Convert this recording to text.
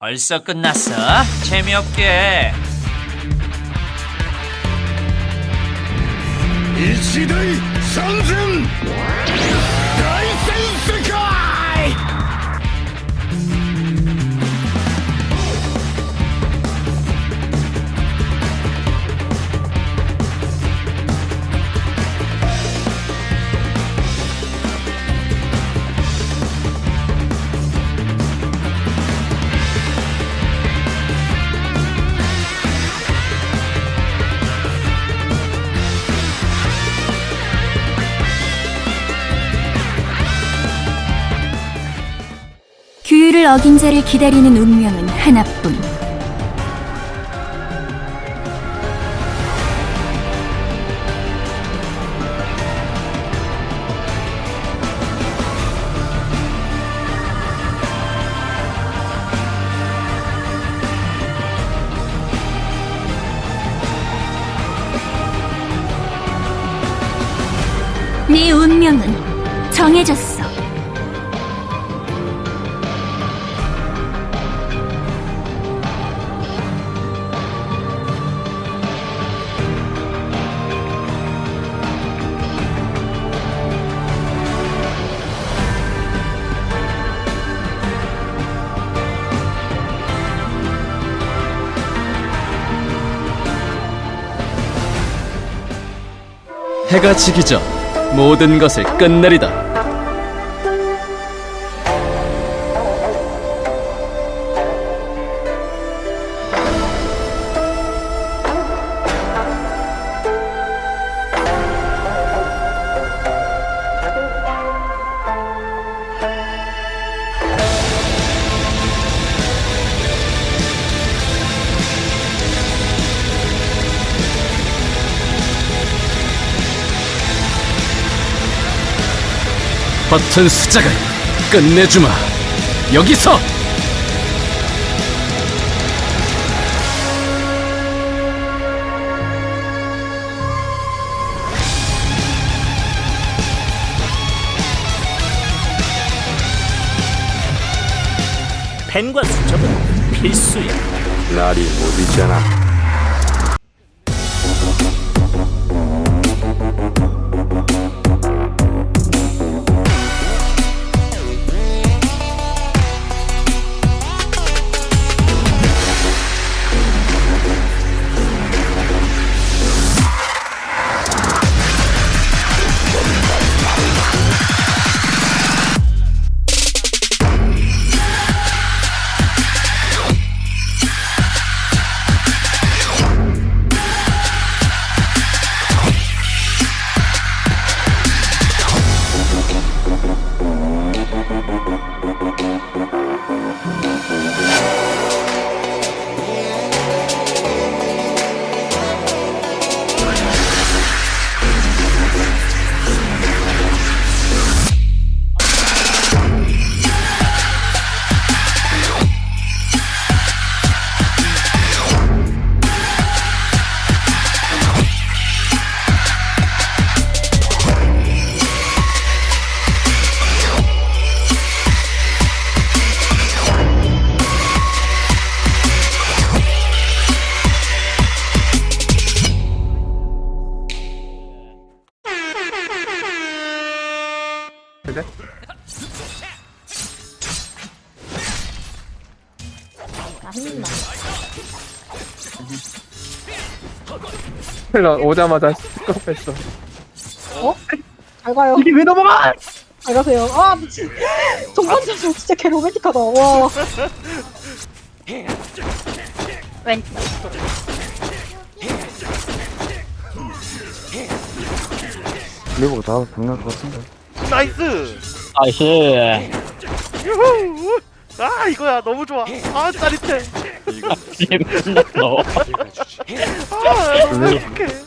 벌써 끝났어? 재미없게. 일시대 상승! 규율을 어긴 자를 기다리는 운명은 하나뿐. 네 운명은 정해졌어. 해가 지기 전 모든 것을 끝내리다. 버튼 수작을 끝내주마. 여기서 펜과 수첩은 필수야. 날이 못 있잖아 나 오자마자 스컵했어. 잘 가요. 이게 왜 넘어가? 잘 가세요. 아 미친. 동반자서 진짜 개 로맨틱하다. 와. 리보가 다 당날 것 같은데. 나이스. 나이스 유후. 아 이거야 너무 좋아. 아 짜릿해. 게임 끝났어 아 너무 행복해.